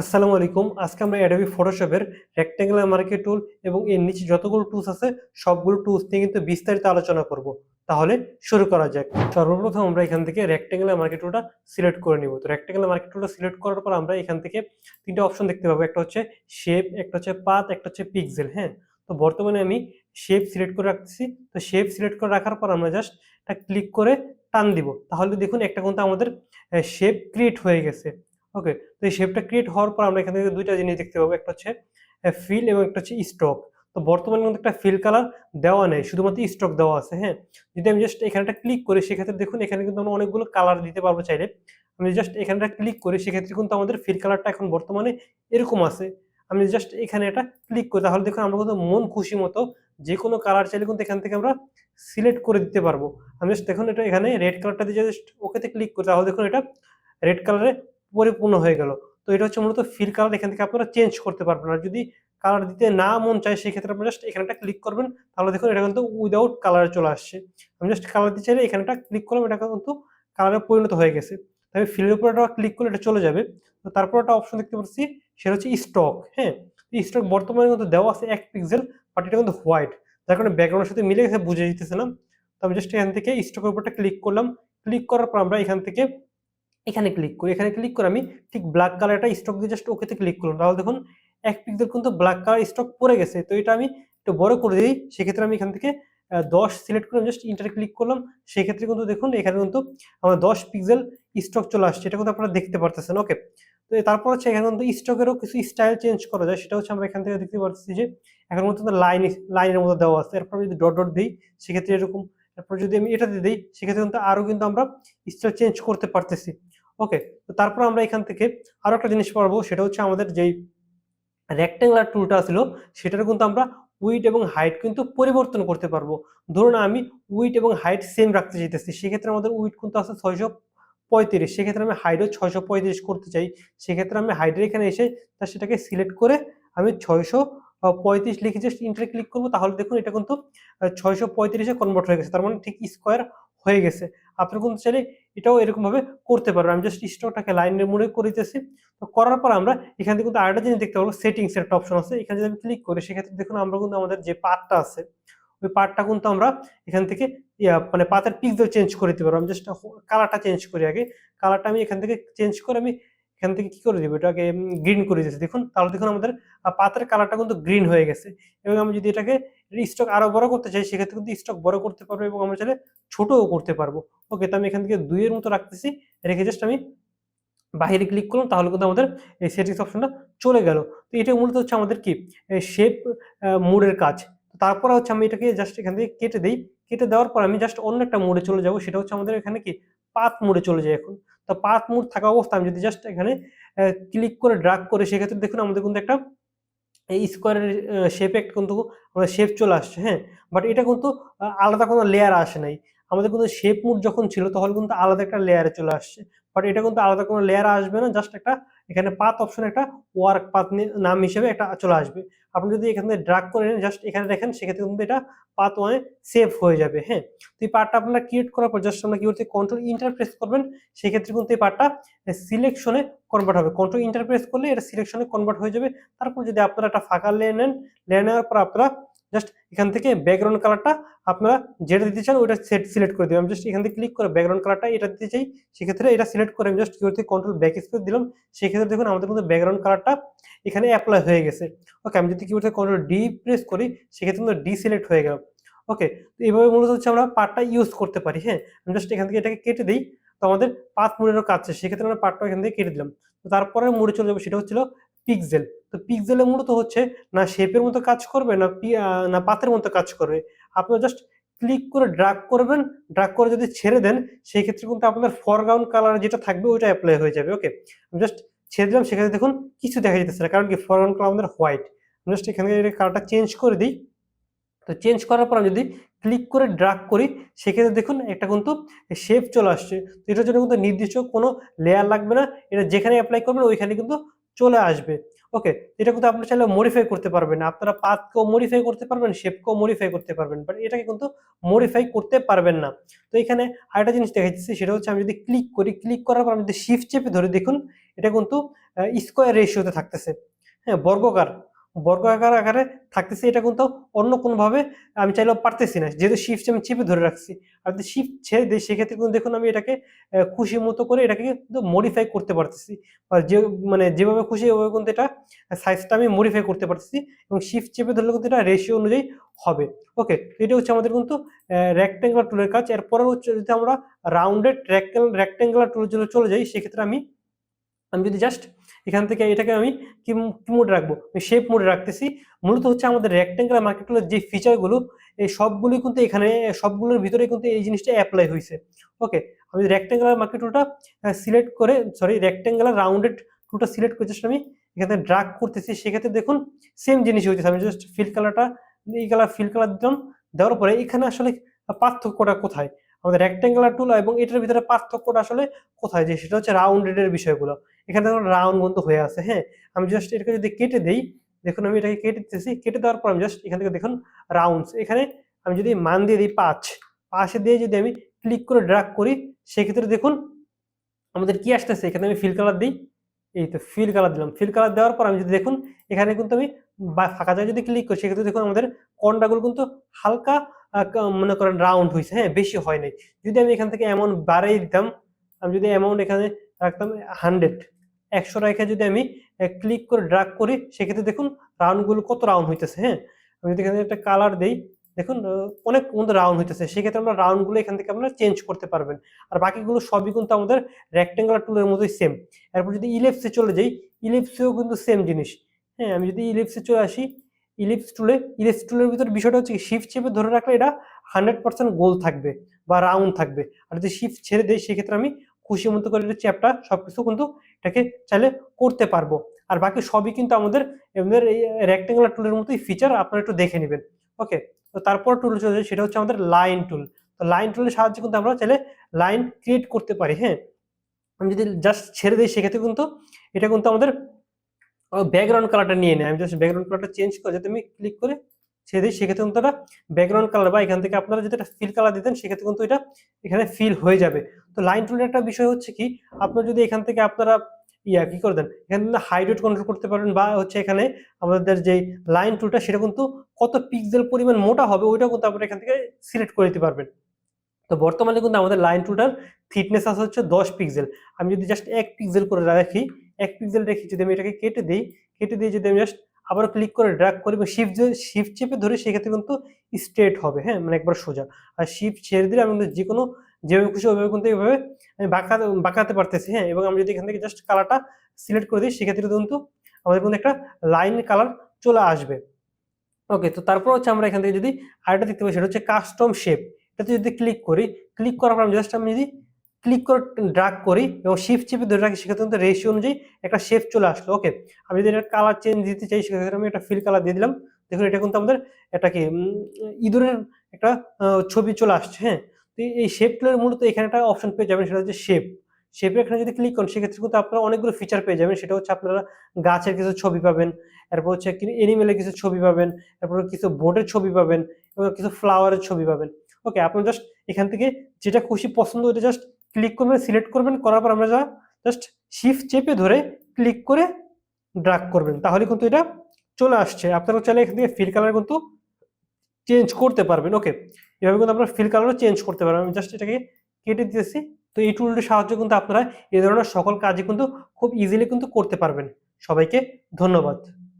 আসসালামু আলাইকুম। আজকে আমরা অ্যাডোবি ফটোশপের রেক্ট্যাঙ্গুলার মার্কেট টুল এবং এর নিচে যতগুলো টুলস আছে, সবগুলো টুলস নিয়ে কিন্তু বিস্তারিত আলোচনা করব। তাহলে শুরু করা যাক। সর্বপ্রথম আমরা এখান থেকে রেক্ট্যাঙ্গুলার মার্কেট টুলটা সিলেক্ট করে নিব। তো রেক্ট্যাঙ্গুলার মার্কেট টুলটা সিলেক্ট করার পর আমরা এখান থেকে তিনটা অপশন দেখতে পাবো। একটা হচ্ছে শেপ একটা হচ্ছে পাত একটা হচ্ছে পিক্সেল হ্যাঁ? তো বর্তমানে আমি শেপ সিলেক্ট করে রাখতেছি। তো শেপ সিলেক্ট করে রাখার পর আমরা জাস্ট এটা ক্লিক করে টান দিব। তাহলে দেখুন, একটা কিন্তু আমাদের শেপ ক্রিয়েট হয়ে গেছে। ওকে তো এই শেপটা ক্রিয়েট হওয়ার পর আমরা এখান থেকে দুইটা জিনিস দেখতে পাবো। একটা হচ্ছে ফিল এবং একটা হচ্ছে স্টক তো বর্তমানে কিন্তু একটা ফিল কালার দেওয়া নেই, শুধুমাত্র স্টক দেওয়া আছে হ্যাঁ? যদি আমি জাস্ট এখানটা ক্লিক করি, সেক্ষেত্রে দেখুন এখানে কিন্তু আমরা অনেকগুলো কালার দিতে পারব চাইলে। আমি জাস্ট এখানটা ক্লিক করি, সেক্ষেত্রে কিন্তু আমাদের ফিল কালারটা এখন বর্তমানে এরকম আছে। আমি জাস্ট এখানে এটা ক্লিক করি, তাহলে দেখুন আমরা কিন্তু মন খুশি মতো যে কোনো কালার চাইলে কিন্তু এখান থেকে আমরা সিলেক্ট করে দিতে পারব। আমি জাস্ট দেখুন এটা এখানে রেড কালারটা দিয়ে জাস্ট ওকেতে ক্লিক করি, তাহলে দেখুন এটা রেড কালারে পরিপূর্ণ হয়ে গেল। তো এটা হচ্ছে মূলত ফিল কালার এখান থেকে আপনারা চেঞ্জ করতে পারবেন। আর যদি কালার দিতে না মন চায় সেক্ষেত্রে আপনি জাস্ট এখানটা ক্লিক করবেন। তাহলে দেখুন এটা কিন্তু উইদাউট কালারে চলে আসছে। আমি জাস্ট কালার দিতে চাইলে এখানটা ক্লিক করলাম, এটা কিন্তু কালারে পরিণত হয়ে গেছে। তবে ফিলের উপর একটা ক্লিক করলে এটা চলে যাবে। তো তারপর একটা অপশন দেখতে পাচ্ছি, সেটা হচ্ছে স্টক হ্যাঁ? স্টক বর্তমানে কিন্তু দেওয়া আছে এক পিক্সেল বাট এটা কিন্তু হোয়াইট যার কারণে ব্যাকগ্রাউন্ডের সাথে মিলে গেছে, বুঝে না। তো আমি জাস্ট এখান থেকে স্টকের উপরটা ক্লিক করলাম। ক্লিক করার পর আমরা এখান থেকে এখানে ক্লিক করি। এখানে ক্লিক করে আমি ঠিক ব্ল্যাক কালারটা স্টক দিয়ে জাস্ট ওকেতে ক্লিক করলাম। তাহলে দেখুন, এক পিক্সেল কিন্তু ব্ল্যাক কালার স্টক পড়ে গেছে। তো এটা আমি একটু বড় করে দিই। সেক্ষেত্রে আমি এখান থেকে দশ সিলেক্ট করে জাস্ট ইন্টারে ক্লিক করলাম। সেক্ষেত্রে কিন্তু দেখুন, এখানে কিন্তু আমার দশ পিক্সেল স্টক চলে আসছে। এটা কিন্তু আপনারা দেখতে পারতেছেন ওকে তো তারপর হচ্ছে এখানে কিন্তু স্টকেরও কিছু স্টাইল চেঞ্জ করা যায়। সেটা হচ্ছে আমরা এখান থেকে দেখতে পাচ্ছি যে, এখন মতো লাইন লাইনের মতো দেওয়া আছে। এরপর যদি ডট ডট দিই, সেক্ষেত্রে এরকম। তারপর যদি আমি এটাতে দিই, সেক্ষেত্রে কিন্তু আরও কিন্তু আমরা স্টাইল চেঞ্জ করতে পারতেছি। ওকে তো তারপর আমরা এখান থেকে আরও একটা জিনিস পারব সেটা হচ্ছে আমাদের যেই রেক্টেঙ্গুলার টুলটা ছিল, সেটার কিন্তু আমরা উইট এবং হাইট কিন্তু পরিবর্তন করতে পারব। ধরুন আমি উইট এবং হাইট সেম রাখতে চাইতেছি, সেক্ষেত্রে আমাদের উইট কিন্তু আছে ছয়শো পঁয়ত্রিশ, সেক্ষেত্রে আমি হাইটও ছয়শো পঁয়ত্রিশ করতে চাই, সেক্ষেত্রে আমি হাইটের এখানে এসে তা সেটাকে সিলেক্ট করে আমি ছয়শো পঁয়ত্রিশ লিখে জাস্ট ইন্টারে ক্লিক করব, তাহলে দেখুন এটা কিন্তু ছয়শো পঁয়ত্রিশে কনভার্ট হয়ে গেছে, তার মানে ঠিক স্কোয়ার হয়ে গেছে। আপনারা কিন্তু চাইলে এটাও এরকমভাবে করতে পারবেন। আমি জাস্ট স্টকটাকে লাইনের মনে করিতেছি। তো করার পর আমরা এখান থেকে কিন্তু আরেকটা জিনিস দেখতে পাবো সেটিংস একটা অপশন আছে। এখানে যদি আমি ক্লিক করি, সেক্ষেত্রে দেখুন আমরা কিন্তু আমাদের যে পার্টটা আছে, ওই পার্টটা কিন্তু আমরা এখান থেকে মানে পাতের পিক্সেল চেঞ্জ করে দিতে পারব। আমি জাস্ট কালারটা চেঞ্জ করি আগে। কালারটা আমি এখান থেকে চেঞ্জ করে আমি এখান থেকে কি করে দিব এটাকে গ্রিন করে দিয়েছে। দেখুন, তাহলে দেখুন আমাদের পাতের কালারটা কিন্তু গ্রিন হয়ে গেছে। এবং আমি যদি এটাকে স্টক আরও বড় করতে চাই, সেক্ষেত্রে কিন্তু স্টক বড় করতে পারব এবং আমরা চাইলে ছোটও করতে পারব। ওকে তো আমি এখান থেকে দুইয়ের মতো রাখতেছি। রেখে জাস্ট আমি বাহিরে ক্লিক করলাম, তাহলে কিন্তু আমাদের এই সেটিংস অপশনটা চলে গেল। তো এটা মূলত হচ্ছে আমাদের কি? শেপ মোডের কাজ। তারপরে হচ্ছে আমি এটাকে জাস্ট এখান থেকে কেটে দিই। কেটে দেওয়ার পর আমি জাস্ট অন্য একটা মোডে চলে যাব। সেটা হচ্ছে আমাদের এখানে কি? পাত মোডে চলে যায় এখন। তো পাঁচ মুড থাকা অবস্থা আমি যদি জাস্ট এখানে ক্লিক করে ড্রাগ করে, সেক্ষেত্রে দেখুন আমাদের কিন্তু একটা এই স্কোয়ারের শেপে কিন্তু আমাদের শেপ চলে আসছে হ্যাঁ? বাট এটা কিন্তু আলাদা কোনো লেয়ার আসে নাই। আমাদের কিন্তু শেপ মুড যখন ছিল, তখন কিন্তু আলাদা একটা লেয়ারে চলে আসছে। বাট এটা কিন্তু আলাদা কোনো লেয়ার আসবে না জাস্ট একটা এখানে পাত অপশন একটা ওয়ার্ক পাত নাম হিসেবে একটা চলে আসবে। আপনি যদি এখানে ড্রাগ করে নেন জাস্ট এখানে দেখেন, সেক্ষেত্রে কিন্তু এটা পাত ওয়ানে সেভ হয়ে যাবে হ্যাঁ? তো এই পার্টটা আপনারা ক্রিয়েট করার পর জাস্ট আমরা কি করতে কন্ট্রোল ইন্টারপ্রেস করবেন, সেক্ষেত্রে কিন্তু এই পার্টটা সিলেকশনে কনভার্ট হবে। কন্ট্রোল ইন্টারপ্রেস করলে এটা সিলেকশনে কনভার্ট হয়ে যাবে। তারপর যদি আপনারা একটা ফাঁকা লেন নেন লেন নেওয়ার পর আপনারা জাস্ট এখান থেকে ব্যাকগ্রাউন্ড কালারটা আপনারা যেটা দিতে চান ওইটা সেট সিলেক্ট করে দেবেন। জাস্ট এখান থেকে ক্লিক করে ব্যাকগ্রাউন্ড কালারটা এটা দিতে চাই। সেক্ষেত্রে এটা সিলেক্ট করে আমি জাস্ট কি করতে কন্ট্রোল ব্যাক স্পেস দিলাম। সেক্ষেত্রে দেখুন আমাদের কিন্তু ব্যাকগ্রাউন্ড কালারটা এখানে অ্যাপ্লাই হয়ে গেছে। ওকে আমি যদি কি করতে কন্ট্রোল ডি প্রেস করি, সেক্ষেত্রে কিন্তু ডি সিলেক্ট হয়ে গেল। ওকে তো এইভাবে মূলত হচ্ছে আমরা পার্টটা ইউজ করতে পারি হ্যাঁ? আমি জাস্ট এখান থেকে এটাকে কেটে দিই, তো আমাদের পাঁচ মুড়েরও কাজ সেক্ষেত্রে আমরা পার্টটা এখান থেকে কেটে দিলাম। তো তারপরে মুড়ে চলে যাব, সেটা হচ্ছিল পিক্সেল তো পিক্সেলে মূলত হচ্ছে না শেপের মতো কাজ করবে, না না পাতের মতো কাজ করবে। আপনারা জাস্ট ক্লিক করে ড্রাগ করবেন ড্রাগ করে যদি ছেড়ে দেন, সেই ক্ষেত্রে কিন্তু আপনার ফরগ্রাউন্ড কালার যেটা থাকবে ওইটা অ্যাপ্লাই হয়ে যাবে ওকে জাস্ট ছেড়ে দিলাম, সেখানে দেখুন কিছু দেখা যেতেছে না, কারণ কি ফরগ্রাউন্ড কালার আমাদের হোয়াইট জাস্ট এখানে কালারটা চেঞ্জ করে দিই। তো চেঞ্জ করার পর আমি যদি ক্লিক করে ড্রাগ করি, সেক্ষেত্রে দেখুন একটা কিন্তু শেপ চলে আসছে। তো এটার জন্য কিন্তু নির্দিষ্ট কোনো লেয়ার লাগবে না। এটা যেখানে অ্যাপ্লাই করবেন, ওইখানে কিন্তু চলে আসবে। ওকে এটা কিন্তু আপনারা চাইলে মডিফাই করতে পারবেন। আপনারা পাথকেও মডিফাই করতে পারবেন শেপকেও মডিফাই করতে পারবেন বাট এটাকে কিন্তু মডিফাই করতে পারবেন না। তো এখানে আরেকটা জিনিস দেখাচ্ছি সেটা হচ্ছে আমি যদি ক্লিক করি ক্লিক করার পর আমি যদি শিফট চেপে ধরে, দেখুন এটা কিন্তু স্কোয়ার রেশিওতে থাকতেছে। হ্যাঁ বর্গকার। বর্গাকার আকারে থাকতেছে, এটা কিন্তু অন্য কোনোভাবে আমি চাইলেও পারতেছি না। যেহেতু শিফট আমি চেপে ধরে রাখছি। আর যদি শিফট ছেড়ে দিই, সেক্ষেত্রে কিন্তু দেখুন আমি এটাকে খুশি মতো করে এটাকে কিন্তু মডিফাই করতে পারতেছি। বা যে মানে যেভাবে খুশি, ওভাবে কিন্তু এটা সাইজটা আমি মডিফাই করতে পারতেছি এবং শিফট চেপে ধরলে কিন্তু এটা রেশিও অনুযায়ী হবে। ওকে এটা হচ্ছে আমাদের কিন্তু রেক্টেঙ্গুলার টুলের কাজ। এরপরে হচ্ছে যদি আমরা রাউন্ডেড রেক্টেঙ্গুলার টুলের জন্য চলে যাই, সেক্ষেত্রে আমি আমি যদি জাস্ট এখান থেকে এটাকে আমি কি কি মোডে রাখব? আমি শেপ মোডে রাখতেছি। মূলত হচ্ছে আমাদের রেক্টেঙ্গুলার মার্কেটগুলোর যে ফিচারগুলো এই সবগুলি কিন্তু এখানে, সবগুলোর ভিতরে কিন্তু এই জিনিসটা অ্যাপ্লাই হয়েছে ওকে আমি রেক্টেঙ্গুলার মার্কেট টুলটা সিলেক্ট করে সরি রেক্টেঙ্গুলার রাউন্ডেড টুলটা সিলেক্ট করে জাস্ট আমি এখানে ড্রাগ করতেছি, সেক্ষেত্রে দেখুন সেম জিনিস হইতেছে। আমি জাস্ট ফিল কালারটা এই কালার ফিল কালার দিলাম, দেওয়ার পরে এখানে আসলে পার্থক্যটা কোথায়? আমাদের রেক্টেঙ্গুলার টুল এবং এটার ভিতরে পার্থক্যটা আসলে কোথায়? যে সেটা হচ্ছে রাউন্ডেড বিষয়গুলো। এখানে দেখুন রাউন্ড কিন্তু হয়ে আছে হ্যাঁ? আমি জাস্ট এটাকে যদি কেটে দেই, দেখুন আমি এটাকে কেটে দিতেছি, কেটে দেওয়ার পর আমি জাস্ট এখান থেকে দেখুন রাউন্ডস এখানে আমি যদি মান দিয়ে দিই পাঁচ পাশে দিয়ে যদি আমি ক্লিক করে ড্রাগ করি, সেক্ষেত্রে দেখুন আমাদের কি আসতেছে? এখানে আমি ফিল কালার দিই, এই তো ফিল কালার দিলাম। ফিল কালার দেওয়ার পর আমি যদি দেখুন, এখানে কিন্তু আমি ফাঁকা জায়গায় যদি ক্লিক করি, সেক্ষেত্রে দেখুন আমাদের কন্ডাগুলো কিন্তু হালকা মনে করেন রাউন্ড হয়েছে হ্যাঁ বেশি হয় নাই। যদি আমি এখান থেকে অ্যামাউন্ট বাড়িয়ে দিতাম, আমি যদি অ্যামাউন্ট এখানে রাখতাম হান্ড্রেড একশো রেখে যদি আমি ক্লিক করে ড্রাগ করি, সেক্ষেত্রে দেখুন রাউন্ডগুলো কত রাউন্ড হইতেছে হ্যাঁ? আমি যদি এখানে একটা কালার দেই, দেখুন অনেক মধ্যে রাউন্ড হইতেছে, সেক্ষেত্রে আমরা রাউন্ডগুলো এখান থেকে আপনারা চেঞ্জ করতে পারবেন। আর বাকিগুলো সবই কিন্তু আমাদের রেক্টেঙ্গুলার টুলের মতোই সেম এরপর যদি ইলিপসে চলে যাই ইলিপসেও কিন্তু সেম জিনিস। হ্যাঁ আমি যদি ইলিপসে চলে আসি ইলিপস টুলে ইলিপস টুলের ভিতরে বিষয়টা হচ্ছে শিফট চেপে ধরে রাখলে এটা হান্ড্রেড পার্সেন্ট গোল থাকবে বা রাউন্ড থাকবে। আর যদি শিফট ছেড়ে দেয় সেক্ষেত্রে আমি খুশি মতো করে এটা চ্যাপটা সব কিছু কিন্তু এটাকে চাইলে করতে পারব। আর বাকি সবই কিন্তু আমাদের আমাদের এই রেক্টেঙ্গুলার টুলের মতোই ফিচার আপনারা একটু দেখে নেবেন। ওকে তো তারপর টুল চলে সেটা হচ্ছে আমাদের লাইন টুল তো লাইন টুলের সাহায্যে কিন্তু আমরা চাইলে লাইন ক্রিয়েট করতে পারি হ্যাঁ? আমি যদি জাস্ট ছেড়ে দিই, সেক্ষেত্রে কিন্তু এটা কিন্তু আমাদের ব্যাকগ্রাউন্ড কালারটা নিয়ে নেয় আমি জাস্ট ব্যাকগ্রাউন্ড কালারটা চেঞ্জ করে যদি আমি ক্লিক করে ছেড়ে দিই, সেক্ষেত্রে কিন্তু এটা ব্যাকগ্রাউন্ড কালার বা এখান থেকে আপনারা যদি একটা ফিল কালার দিতেন, সেক্ষেত্রে কিন্তু এটা এখানে ফিল হয়ে যাবে। তো লাইন টুলের একটা বিষয় হচ্ছে কি, আপনার যদি এখান থেকে আপনারা ইয়া কি করে দেন, এখানে কিন্তু হাইড্রেট কন্ট্রোল করতে পারবেন বা হচ্ছে এখানে আমাদের যে লাইন টুলটা সেটা কিন্তু কত পিক্সেল পরিমাণ মোটা হবে, ওইটাও কিন্তু আপনারা এখান থেকে সিলেক্ট করে দিতে পারবেন। তো বর্তমানে কিন্তু আমাদের লাইন টুলটার থিকনেস আছে হচ্ছে দশ পিক্সেল আমি যদি জাস্ট এক পিক্সেল করে রাখি, এক পিক্সেল রেখে যদি আমি এটাকে কেটে দিই, কেটে দিয়ে যদি আমি জাস্ট আবার ক্লিক করে ড্র্যাগ করি, বা শিফট শিফট চেপে ধরে, সেক্ষেত্রে কিন্তু স্ট্রেট হবে হ্যাঁ মানে একবার সোজা। আর শিফট ছেড়ে দিলে আমি কিন্তু যে কোনো যেভাবে খুশি ওইভাবে কিন্তু এইভাবে আমি বাঁকা, বাঁকাতে পারতেছি হ্যাঁ এবং আমি যদি এখান থেকে জাস্ট কালারটা সিলেক্ট করে দিই, সেক্ষেত্রে কিন্তু আমাদের কিন্তু একটা লাইন কালার চলে আসবে। ওকে তো তারপর হচ্ছে আমরা এখান থেকে যদি আরেকটা দেখতে পাই, সেটা হচ্ছে কাস্টম শেপ এটাতে যদি ক্লিক করি ক্লিক করার পর আমি জাস্ট আমি যদি ক্লিক করে ড্রাগ করি এবং শিফট চেপে ধরে রাখি, সেক্ষেত্রে কিন্তু রেশিও অনুযায়ী একটা শেপ চলে আসলো ওকে আমি যদি এটা কালার চেঞ্জ দিতে চাই, সেক্ষেত্রে আমি একটা ফিল কালার দিয়ে দিলাম। দেখুন, এটা কিন্তু আমাদের এটা কি ইঁদুরের একটা ছবি চলে আসছে হ্যাঁ? তো এই- এই শেপ টুলের মূলত এখানে একটা অপশন পেয়ে যাবেন, সেটা হচ্ছে শেপ শেপে এখানে যদি ক্লিক করেন, সেক্ষেত্রে কিন্তু আপনারা অনেকগুলো ফিচার পেয়ে যাবেন। সেটা হচ্ছে আপনারা গাছের কিছু ছবি পাবেন, এরপর হচ্ছে এনিমেলের কিছু ছবি পাবেন, এরপর কিছু বোর্ডের ছবি পাবেন, এবং কিছু ফ্লাওয়ারের ছবি পাবেন। ওকে আপনি জাস্ট এখান থেকে যেটা খুশি পছন্দ ওইটা জাস্ট ক্লিক করবেন সিলেক্ট করবেন, করার পর আমরা যা জাস্ট শিফট চেপে ধরে ক্লিক করে ড্রাগ করবেন। তাহলে কিন্তু এটা চলে আসছে। আপনারা চাইলে এখান থেকে ফিল কালার কিন্তু চেঞ্জ করতে পারবেন। ওকে এভাবে কিন্তু আপনারা ফিল কালারও চেঞ্জ করতে পারবেন। আমি জাস্ট এটাকে কেটে দিতেছি। তো এই টুলটির সাহায্যে কিন্তু আপনারা এই ধরনের সকল কাজই কিন্তু খুব ইজিলি কিন্তু করতে পারবেন। সবাইকে ধন্যবাদ।